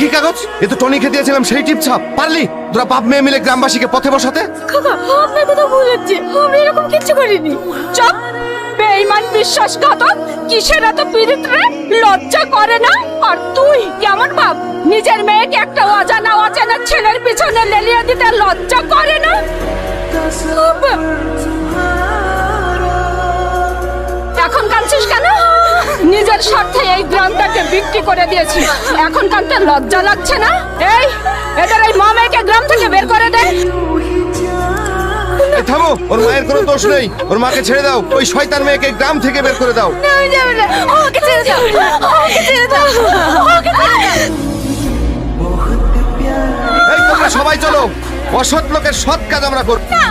দেখি কাগজ? এ তো টনি খেতে দিয়েছিলাম, সেই টিপ ছাপ পারলি? তোরা বাপ মেয়ে মিলে গ্রামবাসীকে পথে বসাতে? কাকা আপনার কথা ভুল হচ্ছে। আমি এরকম কিচ্ছু করিনি। চুপ। বেঈমান বিশ্বাসঘাতক। কিসের এত পীড়িত রে? লজ্জা করে না? আর তুই কেমন বাপ? নিজের মেয়েকে একটা অজানা, অচেনা ছেলের পিছনে লেলিয়ে দিতে লজ্জা করে না? নিজের স্বার্থে এই গ্রামটাকে বিক্রি করে দিয়েছি। এখন কাঁদতে লজ্জা লাগছে না? এই এদের এই মামাকে গ্রাম থেকে বের করে দে। থামো ওর মায়ের কোনো দোষ নেই। ওর মাকে ছেড়ে দাও। ওই শয়তান মেয়েকে গ্রাম থেকে বের করে দাও। ছেড়ে ছেড়ে ছেড়ে এই তোমরা সবাই চলো। অসৎ লোকের সৎ কাজ আমরা করব না